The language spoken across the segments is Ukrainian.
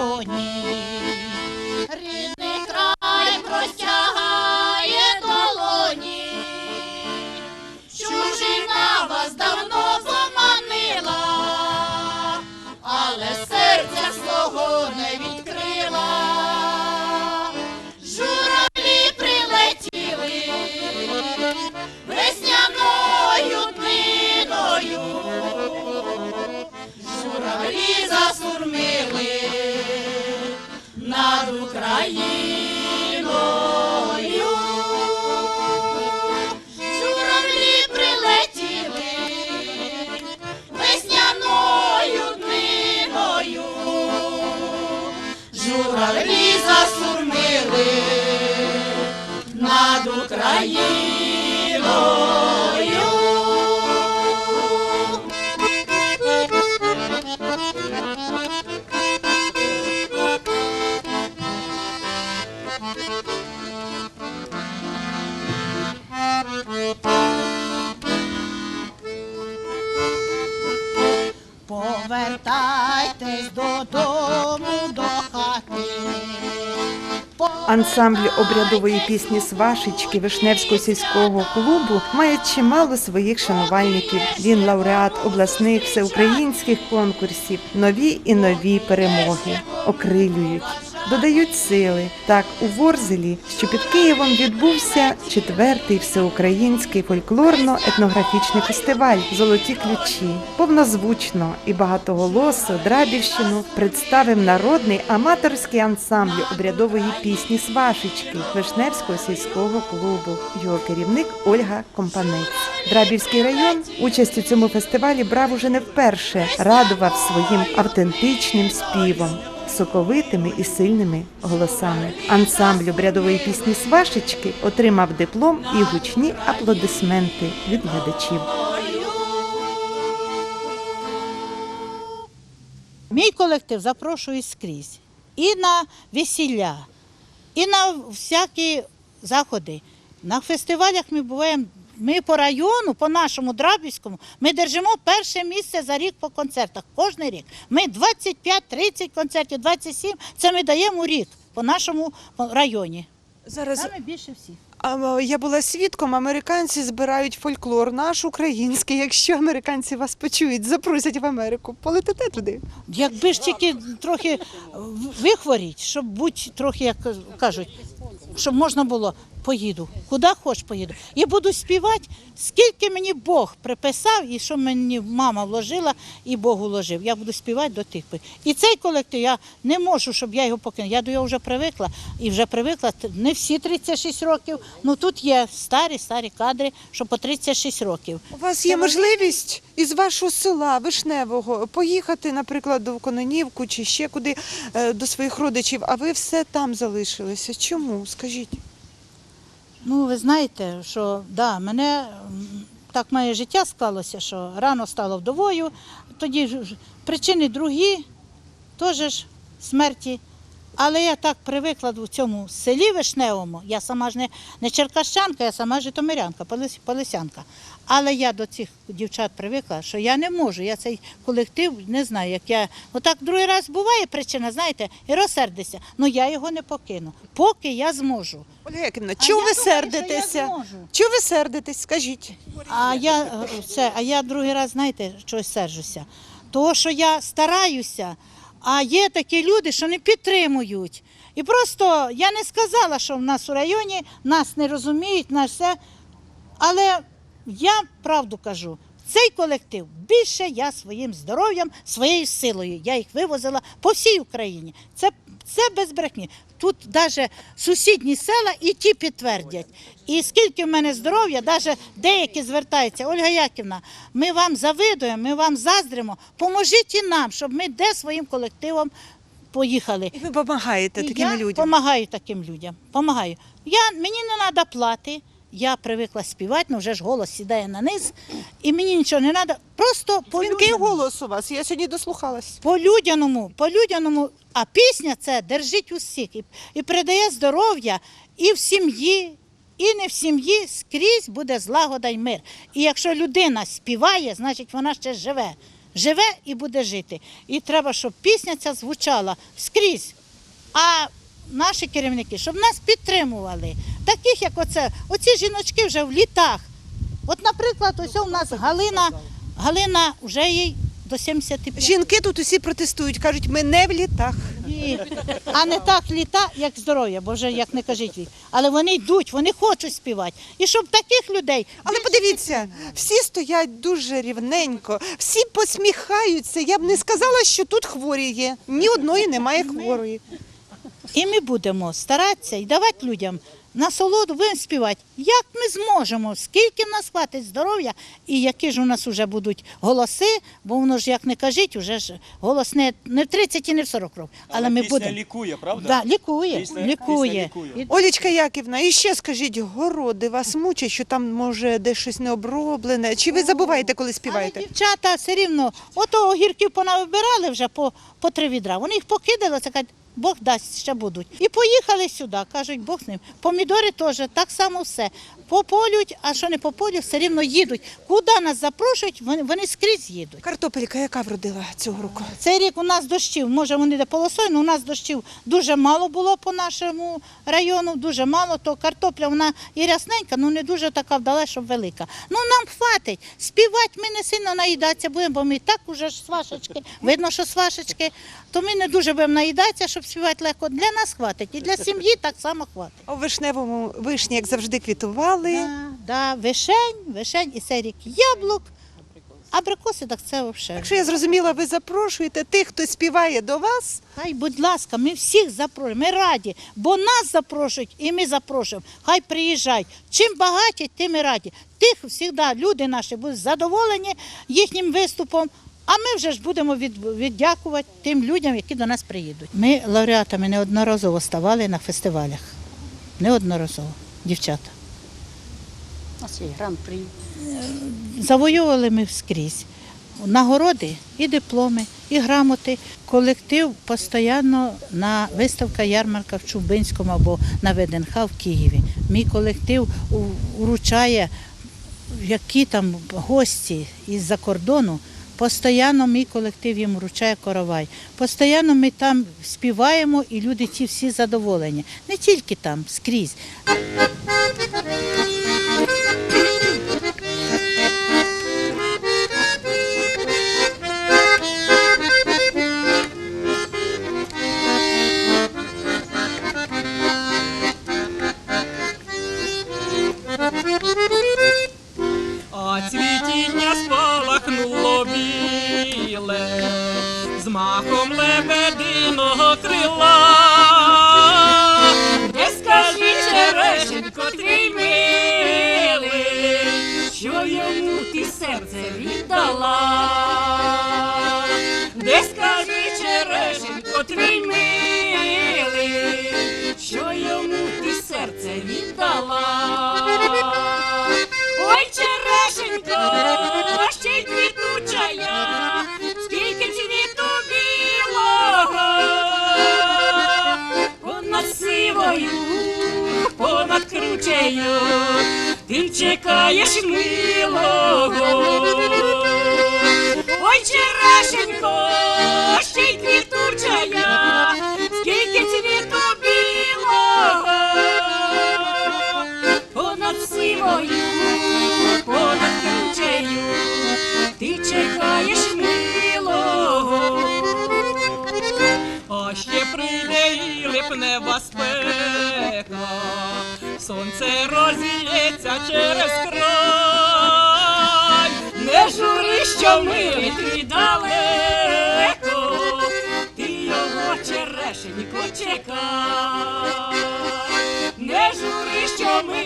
і рідний край простягає над Ансамбль обрядової пісні Свашечки Вишневського сільського клубу має чимало своїх шанувальників. Він лауреат обласних всеукраїнських конкурсів, нові і нові перемоги. Окрилюють, додають сили. Так у Ворзелі, що під Києвом відбувся четвертий всеукраїнський фольклорно-етнографічний фестиваль Золоті ключі. Повнозвучно і багатоголосо Драбівщину представив народний аматорський ансамбль обрядової пісні Свашечки Вишневського сільського клубу. Його керівник Ольга Компанець. Драбівський район участь у цьому фестивалі брав уже не вперше, радував своїм автентичним співом. Соковитими і сильними голосами. Ансамбль обрядової пісні Свашечки отримав диплом і гучні аплодисменти від глядачів. Мій колектив запрошує скрізь. І на весілля, і на всякі заходи. На фестивалях ми буваємо. Ми по району, по нашому Драбівському, ми держимо перше місце за рік по концертах. Кожний рік. Ми 25-30 концертів, 27 це ми даємо рік по нашому районі. Зараз Саме більше всіх. А, я була свідком, американці збирають фольклор, наш український. Якщо американці вас почують, запросять в Америку, полетите туди. Якби ж тільки трохи вихворіть, щоб бути трохи, як кажуть, щоб можна було, поїду. Куди хоч поїду. І буду співати, скільки мені Бог приписав, і що мені мама вложила, і Бог вложив. Я буду співати до тих пір. І цей колектив я не можу, щоб я його покинула. Я до його вже привикла і вже привикла. Не всі 36 років. Ну тут є старі, старі кадри, що по 36 років. У вас є можливість із вашого села Вишневого поїхати, наприклад, до Кононівку чи ще куди е, до своїх родичів, а ви все там залишилися. Чому? Скажіть. Ну, ви знаєте, що да, мене так моє життя склалося, що рано стало вдовою, тоді ж- причини другі, теж ж смерті. Але я так привикла в цьому селі Вишневому, я сама ж не, не черкащанка, я сама житомирянка, полис- полисянка. Але я до цих дівчат привикла, що я не можу, я цей колектив не знаю, як я. Отак другий раз буває причина, знаєте, і розсердися. Ну я його не покину, поки я зможу. Ольга Якимівна, чого ви сердитеся? Чого ви сердитесь? Скажіть. А я е, це, а я другий раз, знаєте, чогось сержуся. Того, що я стараюся, а є такі люди, що не підтримують. І просто я не сказала, що в нас у районі нас не розуміють, нас все. Але я правду кажу. Цей колектив більше я своїм здоров'ям, своєю силою. Я їх вивозила по всій Україні. Це, це без брехні. Тут навіть сусідні села і ті підтвердять. І скільки в мене здоров'я, навіть деякі звертаються, Ольга Яківна, ми вам завидуємо, ми вам заздримо. Поможіть і нам, щоб ми де своїм колективом поїхали. І ви допомагаєте таким я людям. Допомагаю таким людям. Помагаю. Я, мені не треба плати. Я привикла співати, але вже ж голос сідає на низ, і мені нічого не треба. Просто по людяному. голос у вас. Я сьогодні дослухалась. По людяному, по людяному. А пісня це держить усіх і, і передає здоров'я і в сім'ї, і не в сім'ї скрізь буде злагода й мир. І якщо людина співає, значить вона ще живе. Живе і буде жити. І треба, щоб пісня ця звучала скрізь. А наші керівники, щоб нас підтримували. Таких, як оце, оці жіночки вже в літах. От, наприклад, ось у нас Галина, Галина вже їй до 75. Жінки тут усі протестують, кажуть, ми не в літах. Ні. А не так літа, як здоров'я, бо вже як не кажіть ви. Але вони йдуть, вони хочуть співати. І щоб таких людей. Але подивіться, всі стоять дуже рівненько, всі посміхаються. Я б не сказала, що тут хворі є. Ні одної немає хворої. І ми будемо старатися і давати людям насолоду, будемо співати. Як ми зможемо, скільки в нас хватить здоров'я, і які ж у нас вже будуть голоси, бо воно ж, як не кажіть, уже ж голос не, не в 30 і не в 40 років. Але, ми пісня будемо. лікує, правда? Да, лікує, Пісня- лікує. пісня лікує. Олічка Яківна, і ще скажіть, городи вас мучать, що там може де щось не оброблене? Чи ви забуваєте, коли Але співаєте? дівчата все рівно, ото огірків понавибирали вже по, по три відра. Вони їх покидали, це кажуть, Бог дасть, ще будуть. І поїхали сюди, кажуть, Бог з ним. Помідори теж, так само все. Пополють, а що не пополють, все рівно їдуть. Куди нас запрошують, вони, вони скрізь їдуть. Картопелька, яка вродила цього року? Цей рік у нас дощів, може вони де полосою, але у нас дощів дуже мало було по нашому району, дуже мало, то картопля вона і рясненька, ну не дуже така вдала, щоб велика. Ну нам хватить. Співати ми не сильно наїдатися будемо, бо ми і так уже ж свашечки. Видно, що свашечки, то ми не дуже будемо наїдатися, щоб співати легко. Для нас хватить. І для сім'ї так само хватить. У вишневому вишні, як завжди, квітували. Да, да, вишень, вишень і цей рік яблук. Абрикоси, так це взагалі. Якщо я зрозуміла, ви запрошуєте тих, хто співає до вас. Хай, будь ласка, ми всіх запрошуємо, ми раді, бо нас запрошують і ми запрошуємо. Хай приїжджають. Чим багаті, тим і раді. Тих завжди люди наші будуть задоволені їхнім виступом. А ми вже ж будемо від, віддякувати тим людям, які до нас приїдуть. Ми лауреатами неодноразово ставали на фестивалях. Неодноразово, дівчата. А це гран-при. Завоювали ми скрізь. Нагороди і дипломи, і грамоти. Колектив постійно на виставка ярмарка в Чубинському або на ВДНХ в Києві. Мій колектив вручає, які там гості із-за кордону. Постійно мій колектив їм вручає коровай. Постійно ми там співаємо і люди ті всі задоволені. Не тільки там, скрізь. твій милий, що йому ти серце віддала. Ой, черешенько, ще й квітуча я, скільки цвіту білого, понад сивою, понад кручею, ти чекаєш милого. Ой, черешенько, ще й квітуча квітучая, скільки цвіту білого, понад сивою, понад кручею, ти чекаєш милого. А ще прийде і липнева спека, сонце розіється через край, не жури, що ми його черешенько чекай, не жури, що ми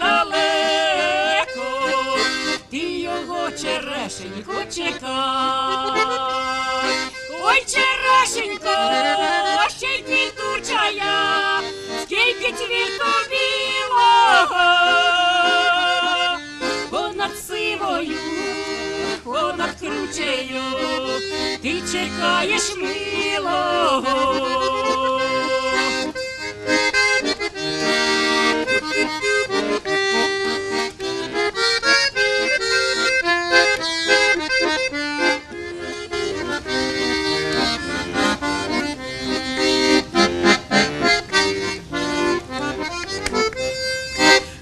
далеко, ти його черешенько чекай. Ой, черешенько, ще й квітучая, скільки цвіту білого, понад сивою, понад кручею, ти чекаєш милого.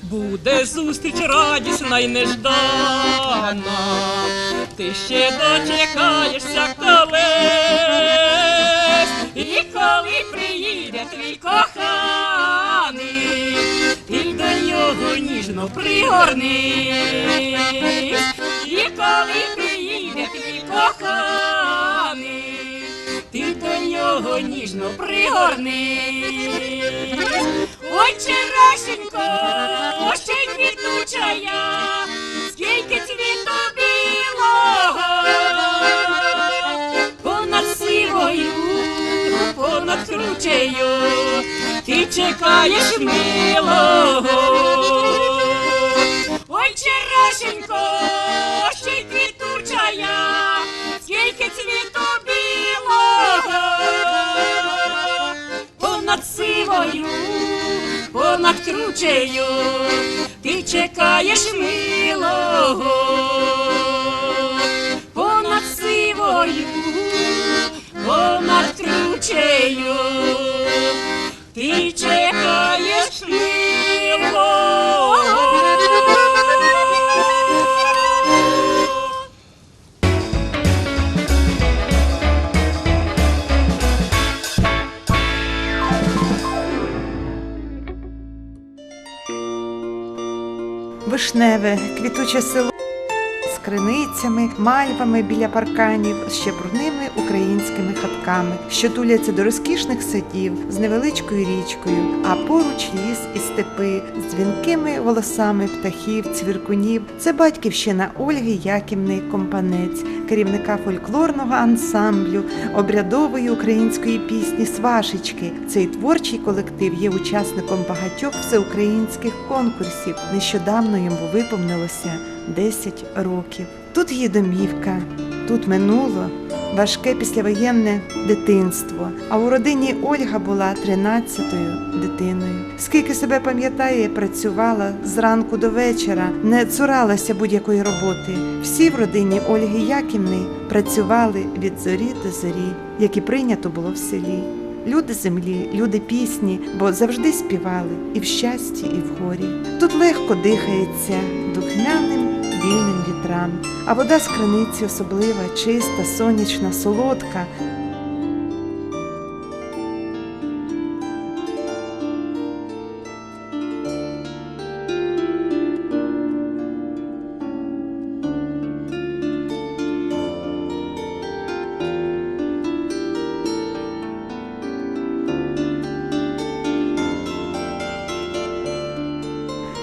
Буде зустріч радісна й неждана, ти ще дочекаєшся колись, і коли приїде твій коханий, ти до нього ніжно пригорнись, і коли приїде твій коханий, ти до нього ніжно пригорнись. Ой, черешенько, ще й квітучая, понад ти чекаєш милого. Ой, черешенько, ще й квітучая, скільки цвіту білого, понад сивою, понад кручею, ти чекаєш милого, понад сивою, понад кручею, ти чекаєш милого. Вишневе, квітуче село криницями, мальвами біля парканів, з ще брудними українськими хатками, що туляться до розкішних садів з невеличкою річкою, а поруч ліс і степи з дзвінкими волосами птахів, цвіркунів. Це батьківщина Ольги Яківни Компанець, керівника фольклорного ансамблю, обрядової української пісні Свашечки. Цей творчий колектив є учасником багатьох всеукраїнських конкурсів. Нещодавно йому виповнилося 10 років. Тут є домівка, тут минуло важке післявоєнне дитинство. А у родині Ольга була 13-ю дитиною. Скільки себе пам'ятає, працювала зранку до вечора, не цуралася будь-якої роботи. Всі в родині Ольги Яківни працювали від зорі до зорі, як і прийнято було в селі. Люди землі, люди пісні, бо завжди співали і в щасті, і в горі. Тут легко дихається духмяним вільним вітрам, а вода з криниці особлива, чиста, сонячна, солодка.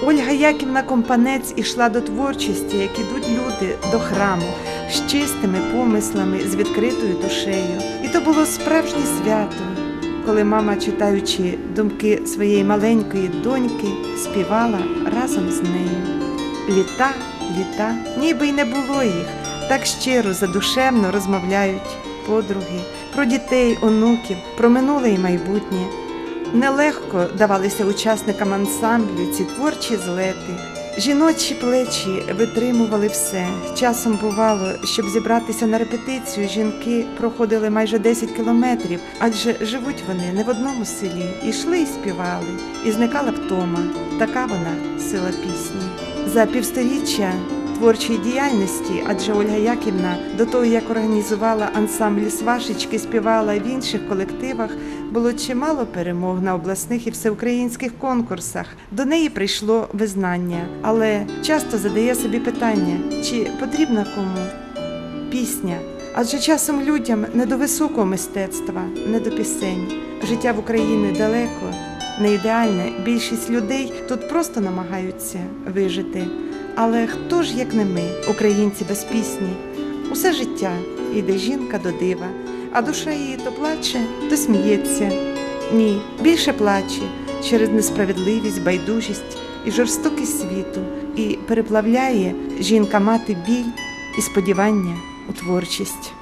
Ольга Яківна Компанець ішла до творчості, як ідуть люди до храму, з чистими помислами, з відкритою душею. І то було справжнє свято, коли мама, читаючи думки своєї маленької доньки, співала разом з нею. Літа, літа, ніби й не було їх, так щиро, задушевно розмовляють подруги про дітей, онуків, про минуле і майбутнє. Нелегко давалися учасникам ансамблю ці творчі злети. Жіночі плечі витримували все. Часом бувало, щоб зібратися на репетицію, жінки проходили майже 10 кілометрів, адже живуть вони не в одному селі. Ішли і співали, і зникала втома. Така вона сила пісні. За півсторіччя творчої діяльності, адже Ольга Яківна до того, як організувала ансамбль свашечки, співала в інших колективах, було чимало перемог на обласних і всеукраїнських конкурсах. До неї прийшло визнання, але часто задає собі питання, чи потрібна кому пісня. Адже часом людям не до високого мистецтва, не до пісень. Життя в Україні далеко, не ідеальне. Більшість людей тут просто намагаються вижити. Але хто ж, як не ми, українці без пісні? Усе життя йде жінка до дива, а душа її то плаче, то сміється. Ні, більше плаче через несправедливість, байдужість і жорстокість світу, і переплавляє жінка мати біль і сподівання у творчість.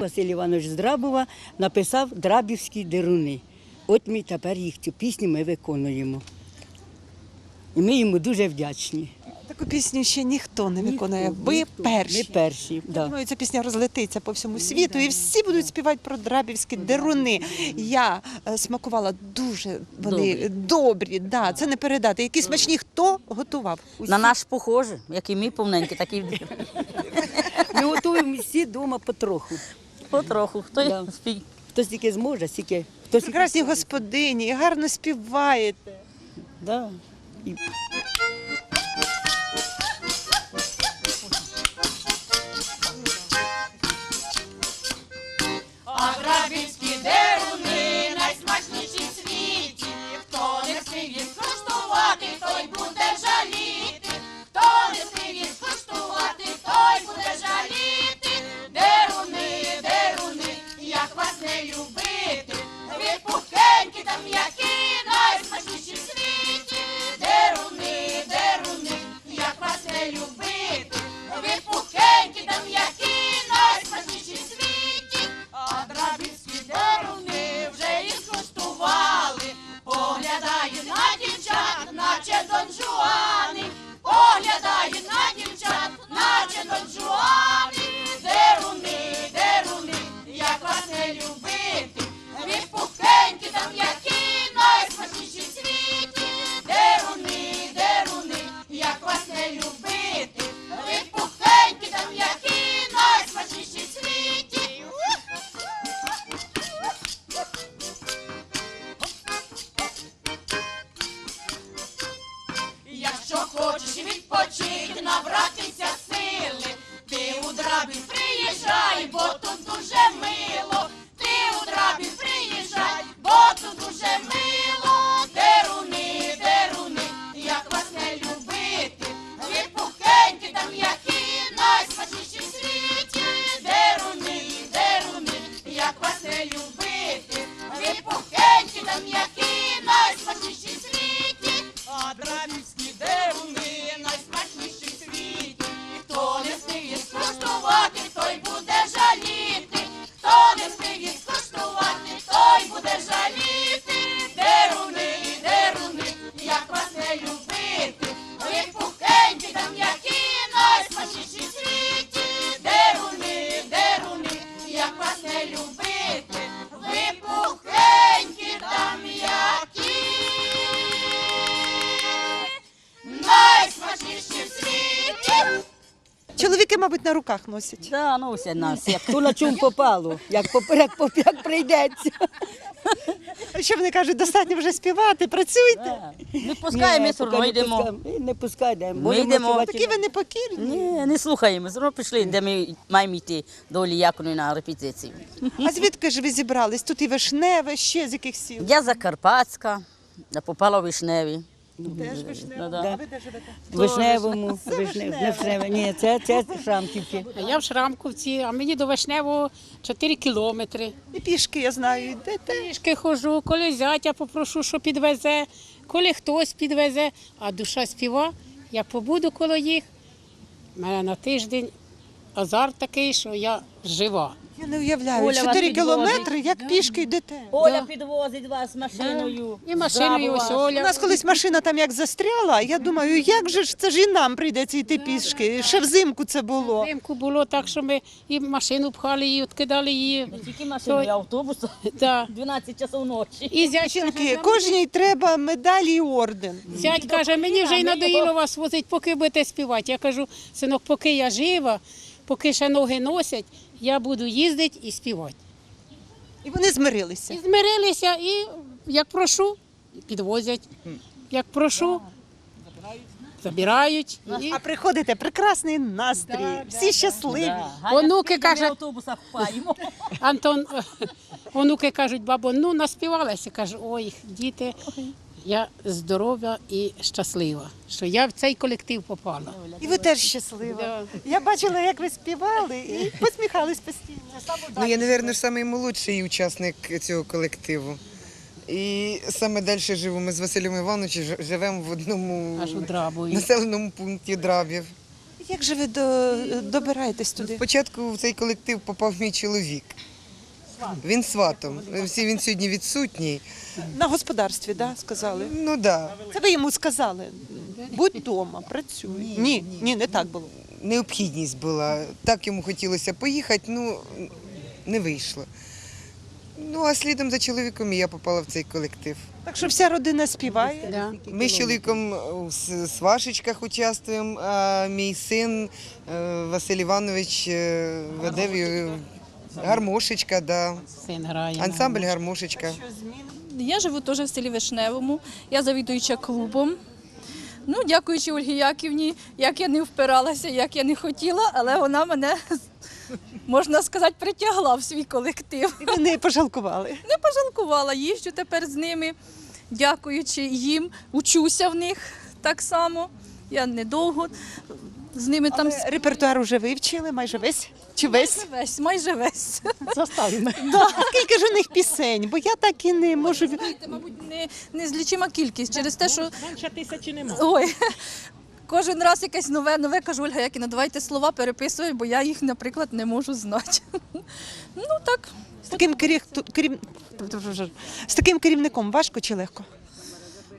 Василь Іванович з Драбова написав Драбівські деруни. От ми тепер їх цю пісню ми виконуємо. І ми йому дуже вдячні. Таку пісню ще ніхто не виконує. Ніхто, Ви ніхто. перші. Ми перші. Да. Думаю, ця пісня розлетиться по всьому світу, і всі будуть співати про драбівські деруни. Я е, смакувала дуже вони добрі. Да, це не передати. Які смачні хто готував? На наш похоже, як і ми повненькі, так і Ми готуємо всі вдома потроху. потроху. Хто Да. спій. Хто стільки зможе, стільки. Хто стільки Прекрасні господині, гарно співаєте. Да. І руках носять. Да, все нас. Як хто на чому попало, як, поп- як, поп- як прийдеться. Що вони кажуть, достатньо вже співати, працюйте. Да. Не пускаємо, ми все одно йдемо. Не пускаємо. Ми Будемо йдемо. Такі ви непокірні. Ні, не слухаємо. Все одно пішли, де ми маємо йти до Олі на репетицію. А звідки ж ви зібрались? Тут і вишневе, ще з яких сіл? Я Закарпатська, я попала в Вишневі. Теж вишневе. Да-да. А ви де живете? В Вишневому, не вишневе. Ні, це, це Шрамківки. А Я в Шрамковці, а мені до Вишневого 4 кілометри. І пішки, я знаю, йдете. Трішки ходжу, коли зятя попрошу, що підвезе, коли хтось підвезе, а душа співа, я побуду коло їх. У мене на тиждень азарт такий, що я жива. Я не уявляю, Оля вас 4 підвозить. кілометри, як пішки йдете. Оля підвозить вас машиною. І машиною ось У нас колись машина там як застряла, я думаю, як же ж це ж і нам прийдеться йти пішки. Ще взимку це було. Взимку було так, що ми і машину пхали, і відкидали її. Не тільки машиною, і автобусом. Да. 12 часов ночі. І зять Жінки, каже, кожній треба медалі і орден. Зять каже, мені вже й надоїло вас возити, поки будете співати. Я кажу, синок, поки я жива, поки ще ноги носять, я буду їздити і співати. І вони змирилися. І змирилися, і як прошу, підвозять. Як прошу, забирають. І А приходите, прекрасний настрій, всі щасливі. Да. Онуки каже- автобусах. Антон, онуки кажуть, бабо, ну наспівалася. Кажу, ой, діти, я здорова і щаслива, що я в цей колектив попала. І ви теж щаслива. Да. Я бачила, як ви співали і посміхались постійно. Ну, я, мабуть, самий молодший учасник цього колективу. І саме далі живу. Ми з Василем Івановичем ж- живемо в одному Аж у населеному пункті Драбів. Як же ви до, добираєтесь туди? Спочатку в цей колектив попав мій чоловік. Він сватом. Всі він сьогодні відсутній. На господарстві, да, сказали. Ну так. Да. Це ви йому сказали. Будь вдома, працюй. Ні, ні, не так було. Необхідність була. Так йому хотілося поїхати, ну не вийшло. Ну, а слідом за чоловіком і я попала в цей колектив. Так що вся родина співає. Да. Ми з чоловіком в с- свашечках участвуємо, а мій син е, Василь Іванович е, веде в- гармошечка, да. Син грає. ансамбль гармошечка. Я живу теж в селі Вишневому, я завідуюча клубом. Ну, дякуючи Ольгі Яківні, як я не впиралася, як я не хотіла, але вона мене, можна сказати, притягла в свій колектив. І ви не пожалкували. Не пожалкувала, їжджу тепер з ними, дякуючи їм, учуся в них так само. Я недовго з ними там Але репертуар вже вивчили, майже весь. Чи весь? майже весь, майже весь. Заставимо. Да. Скільки ж у них пісень? Бо я так і не можу. Знаєте, мабуть, не, незлічима кількість через те, що Менше тисячі немає. Ой, кожен раз якесь нове, нове кажу, Ольга Якіна, давайте слова переписуй, бо я їх, наприклад, не можу знати. Ну так, З таким, керів... керів... З таким керівником важко чи легко?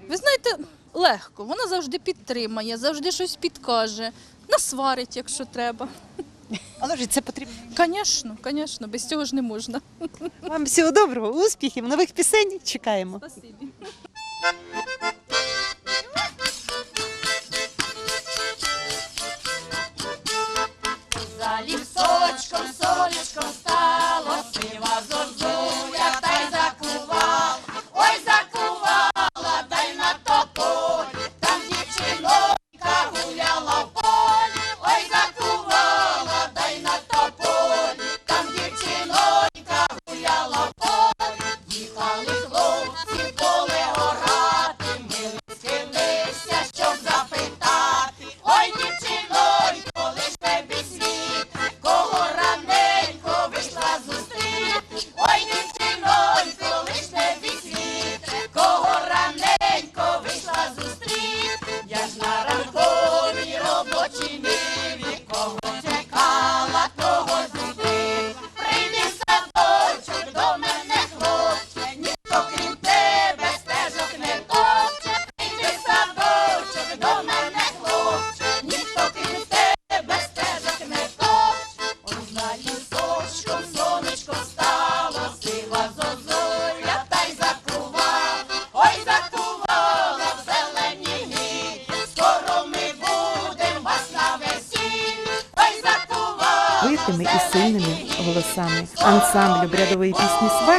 ви знаєте, легко. Вона завжди підтримає, завжди щось підкаже, насварить, якщо треба. Але ж це потрібно. Звісно, звісно, без цього ж не можна. Вам всього доброго, успіхів, нових пісень чекаємо. Спасибі.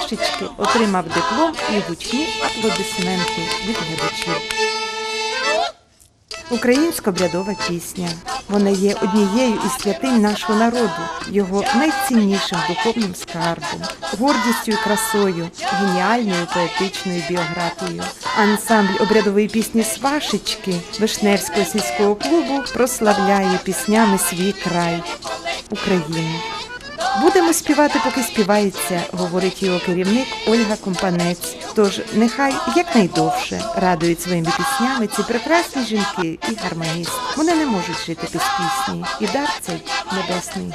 Пісні Свашечки отримав диплом і гучні аплодисменти від глядачів. Українська обрядова пісня. Вона є однією із святинь нашого народу, його найціннішим духовним скарбом, гордістю і красою, геніальною поетичною біографією. Ансамбль обрядової пісні Свашечки Вишневського сільського клубу прославляє піснями свій край Україну. Будемо співати, поки співається, говорить його керівник Ольга Компанець. Тож нехай якнайдовше радують своїми піснями ці прекрасні жінки і гармоніст. Вони не можуть жити без пісні, і дар цей небесний.